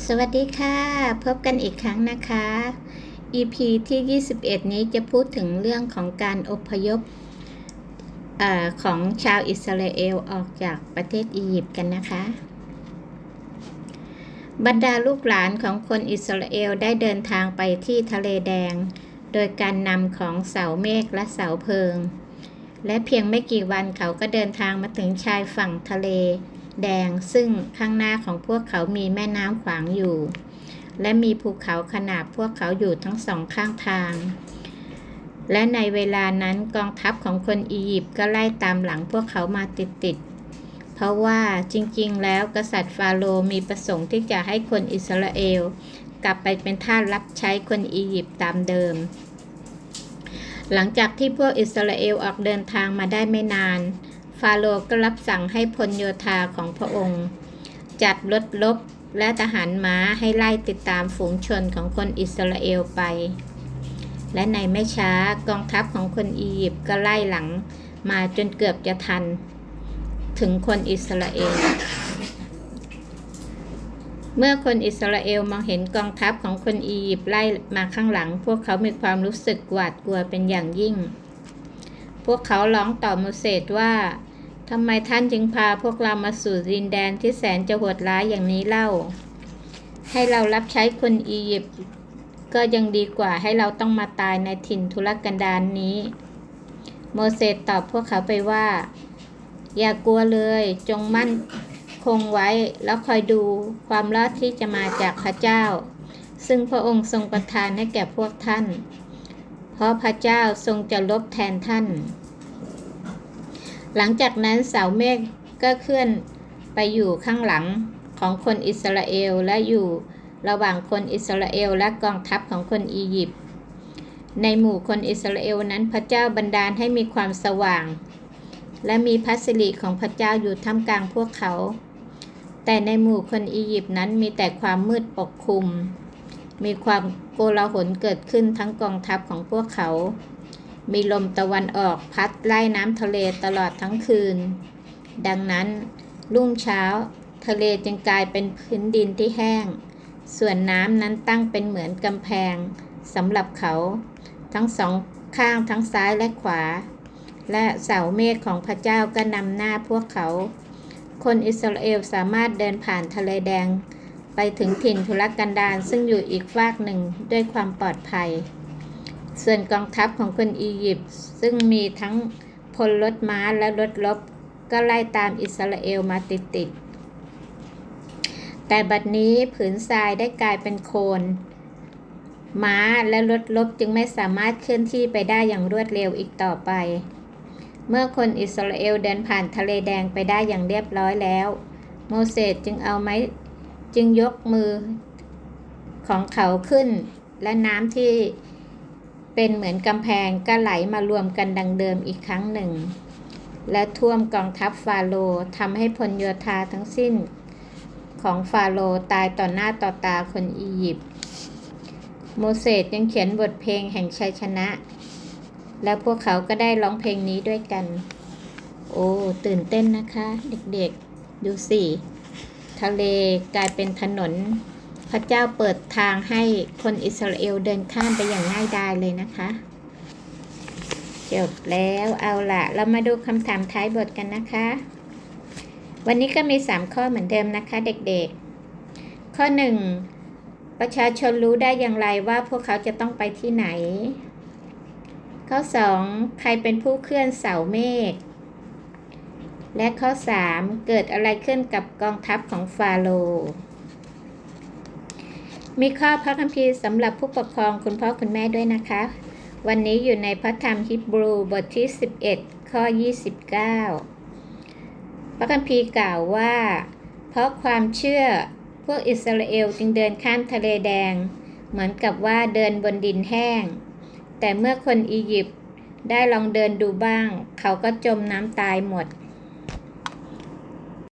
สวัสดีค่ะ พบกันอีกครั้งนะคะ EP ที่ 21 นี้จะพูดถึงเรื่องของการอพยพออของชาวอิสราเอลออกจากประเทศอียิปต์กันนะคะ บรรดาลูกหลานของคนอิสราเอลได้เดินทางไปที่ทะเลแดง โดยการนำของเสาเมฆและเสาเพลิง และเพียงไม่กี่วันเขาก็เดินทางมาถึงชายฝั่งทะเล แดง ซึ่งข้างหน้าของพวกเขามีแม่น้ำขวางอยู่ และมีภูเขาขนาบพวกเขาอยู่ทั้งสองข้างทาง และในเวลานั้นกองทัพของคนอียิปต์ก็ไล่ตามหลังพวกเขามาติดๆ เพราะว่าจริงๆ แล้วกษัตริย์ฟาโรห์มีประสงค์ที่จะให้คนอิสราเอล กลับไปเป็นทาสรับใช้คนอียิปต์ตามเดิม หลังจากที่พวกอิสราเอลออกเดินทางมาได้ไม่นาน ฟาโรห์ก็รับสั่งให้พลโยธาของพระองค์ จัดรถลบและทหารม้าให้ไล่ติดตามฝูงชนของคนอิสราเอลไป และในไม่ช้ากองทัพของคนอียิปต์ก็ไล่หลังมาจนเกือบจะทัน ถึงคนอิสราเอล เมื่อคนอิสราเอลมองเห็นกองทัพของคนอียิปต์ไล่มาข้างหลัง พวกเขามีความรู้สึกหวาดกลัวเป็นอย่างยิ่ง พวกเขาร้องต่อโมเสสว่า ทำไมท่านจึงพาพวกเรามาสู่ดินแดนที่แสนจะโหดร้ายอย่างนี้เล่า ให้เรารับใช้คนอียิปต์ก็ยังดีกว่าให้เราต้องมาตายในถิ่นทุรกันดารนนี้ โมเสสตอบพวกเขาไปว่า อย่ากลัวเลยจงมั่นคงไว้แล้วคอยดูความรอดที่จะมาจากพระเจ้า ซึ่งพระองค์ทรงประทานให้แก่พวกท่าน เพราะพระเจ้าทรงจะลบแทนท่าน หลังจากนั้นเสาเมฆก็เคลื่อนไปอยู่ข้างหลังของคนอิสราเอลและอยู่ระหว่างคนอิสราเอลและกองทัพของคนอียิปต์ ในหมู่คนอิสราเอลนั้นพระเจ้าบันดาลให้มีความสว่าง และมีพัสริของพระเจ้าอยู่ท่ามกลางพวกเขา แต่ในหมู่คนอียิปต์นั้นมีแต่ความมืดปกคลุม มีความโกลาหลเกิดขึ้นทั้งกองทัพของพวกเขา มีลมตะวันออกพัดไล่น้ำทะเลตลอดทั้งคืน ดังนั้น รุ่งเช้า ทะเลจึงกลายเป็นพื้นดินที่แห้ง ส่วนน้ำนั้นตั้งเป็นเหมือนกำแพงสำหรับเขา ทั้งสองข้างทั้งซ้ายและขวา และเสาเมฆของพระเจ้าก็นำหน้าพวกเขา คนอิสราเอลสามารถเดินผ่านทะเลแดง ไปถึงถิ่นทุรกันดารซึ่งอยู่อีกฟากหนึ่งด้วยความปลอดภัย ส่วนกองทัพของคนอียิปต์ซึ่งมีทั้งพลรถม้าและรถรบก็ไล่ตามอิสราเอลมาติดๆแต่บัดนี้ผืนทรายได้กลายเป็นโคลนม้าและรถรบจึงไม่สามารถเคลื่อนที่ไปได้อย่างรวดเร็วอีกต่อไป เมื่อคนอิสราเอลเดินผ่านทะเลแดงไปได้อย่างเรียบร้อยแล้ว โมเสสจึงเอาไม้จึงยกมือของเขาขึ้น และน้ำที่ เป็นเหมือนกำแพงก็ไหลมารวมกันดังเดิมอีกครั้งหนึ่ง และท่วมกองทัพฟาโรห์ทำให้พลโยธาทั้งสิ้น ของฟาโรห์ตายต่อหน้าต่อตาคนอียิปต์โมเสสยังเขียนบทเพลงแห่งชัยชนะ แล้วพวกเขาก็ได้ร้องเพลงนี้ด้วยกัน โอ้ ตื่นเต้นนะคะ เด็กๆ ดูสิ ทะเลกลายเป็นถนน พระเจ้าเปิดทางให้คนอิสราเอลเดินข้ามไปอย่างง่ายดายเลยนะคะ จบแล้วเอาละเรามาดูคำถามท้ายบทกันนะคะ วันนี้ก็มี 3 ข้อเหมือนเดิมนะคะเด็กๆ ข้อ 1 ประชาชนรู้ได้อย่างไรว่าพวกเขาจะต้องไปที่ไหน ข้อ 2 ใครเป็นผู้เคลื่อนเสาเมฆและข้อ 3 เกิดอะไรขึ้นกับกองทัพของฟาโรห์ มีข้อพระคัมภีร์สำหรับผู้ปกครองคุณพ่อคุณแม่ด้วยนะคะ วันนี้อยู่ในพระธรรมฮิบรูบทที่ 11 ข้อ 29 พระคัมภีร์กล่าวว่า เพราะความเชื่อพวกอิสราเอลจึงเดินข้ามทะเลแดง เหมือนกับว่าเดินบนดินแห้ง แต่เมื่อคนอียิปต์ได้ลองเดินดูบ้าง เขาก็จมน้ำตายหมด